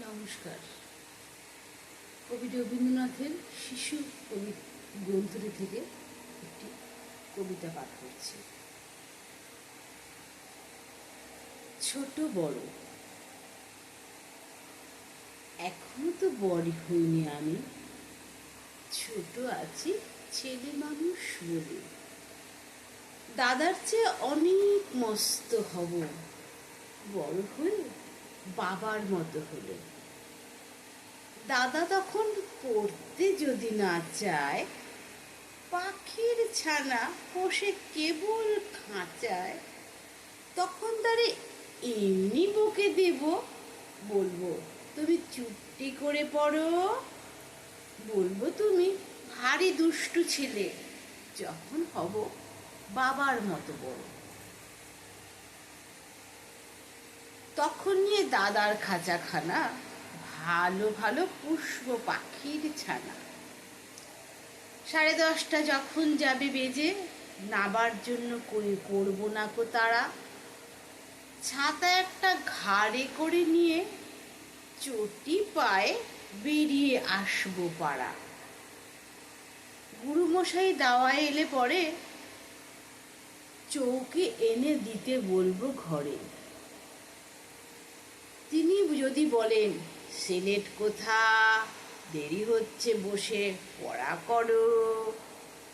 নমস্কার। কবি রবীন্দ্রনাথের শিশু কবি গ্রন্থটি থেকে একটি কবিতা পাঠ করছি। ছোট বড়, এখনও তো বড় হইনি আমি। ছোট আছি ছেলে মানুষ বলে। দাদার চেয়ে অনেক মস্ত হব। বড় হয়ে বাবার মতো হলে। দাদা তখন পড়তে যদি না চায়, পাখির ছানা পোষে কেবল খাঁচায়, তখন তারে এমনি বকে দেব, বলব, তুমি চুপটি করে পড়ো। বলব, তুমি ভারী দুষ্টু ছেলে, যখন হব বাবার মতো বড়। তখন নিয়ে দাদার খাঁচাখানা ভালো ভালো পুষ্প পাখির ছানা। সাড়ে দশটা যখন যাবে বেজে, নাবার জন্য করে করব না কো তারা? ছাতা একটা ঘাড়ে করে নিয়ে চটি পায়ে বেরিয়ে আসব পাড়া। গুরুমশাই দাওয়ায় এলে পরে, চৌকি এনে দিতে বলব ঘরে। তিনি যদি বলেন, সিলেট কোথা দেরি হচ্ছে বসে, পড়া করো।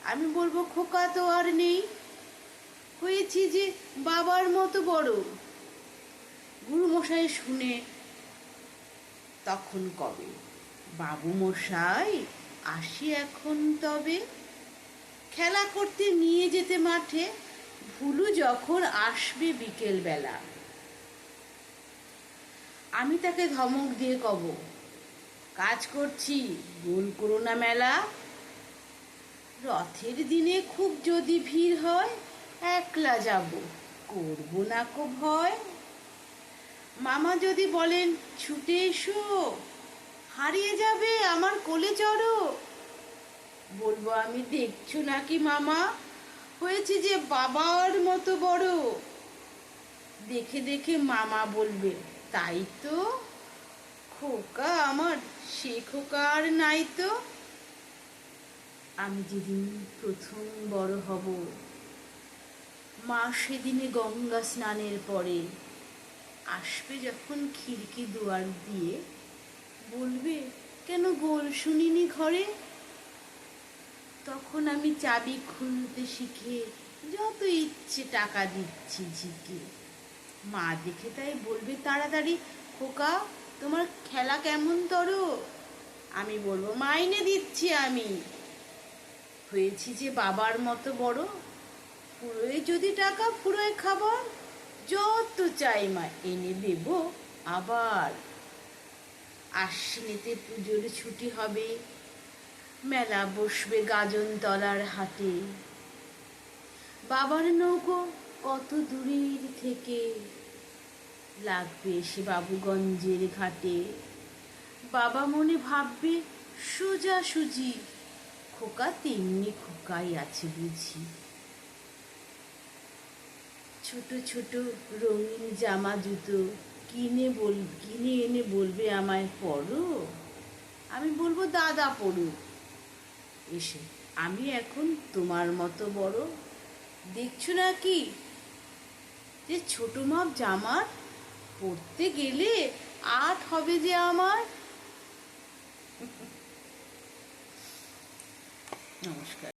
আমি বলব, খোকা তো আর নেই। হয়েছি যে বাবার মতো বড়। গুরুমশাই শুনে, তখন কবে? বাবু মশাই, আসি এখন তবে। খেলা করতে নিয়ে যেতে মাঠে, ভুলু যখন আসবে বিকেল বেলা আমি তাকে ধমক দিয়ে কব, কাজ করছি, ভুল করো না মেলা। রথের দিনে খুব যদি ভিড় হয়, একলা যাব, করব না কো ভয়। মামা যদি বলেন, ছুটে এসো, হারিয়ে যাবে আমার কোলে চড়ো। বলব, আমি দেখছ নাকি মামা? হয়েছে যে বাবার মতো বড়। দেখে দেখে মামা বলবে তাই তো? খোকা আমার, সে খোকা আর নাই তো? আমি যেদিন প্রথম বড় হব, মা সেদিনে গঙ্গা স্নানের পরে আসবে যখন খিড়কি দুয়ার দিয়ে। বলবে, কেন গোল শুনিনি ঘরে? তখন আমি চাবি খুলতে শিখে যত ইচ্ছে টাকা দিচ্ছি ঝিকে। মা দেখে তাই বলবে তাড়াতাড়ি, খোকা, তোমার খেলা কেমন তর? আমি বলব, মাইনে দিচ্ছি আমি। হয়েছি যে বাবার মতো বড় ফুরোয় যদি টাকা ফুরোয় খাবার, যত চাই মা এনে দেব আবার। আশ্বিনেতে পুজোর ছুটি হবে, মেলা বসবে গাজন তলার হাটে। বাবার নৌকো কত দূরের থেকে লাগবে সে বাবুগঞ্জের ঘাটে? বাবা মনে ভাববে সোজা সুজি খোকা তেমনি খোকাই আছে বুঝি। ছোট ছোট রঙিন জামা জুতো কিনে বল, কিনে এনে বলবে আমায়, পড়ো? আমি বলব, দাদা পড়ুক। এসে, আমি এখন তোমার মতো বড় দেখছ না কি যে ছোট মাপ জামার পড়তে গেলে আট হবে যে আমার। নমস্কার।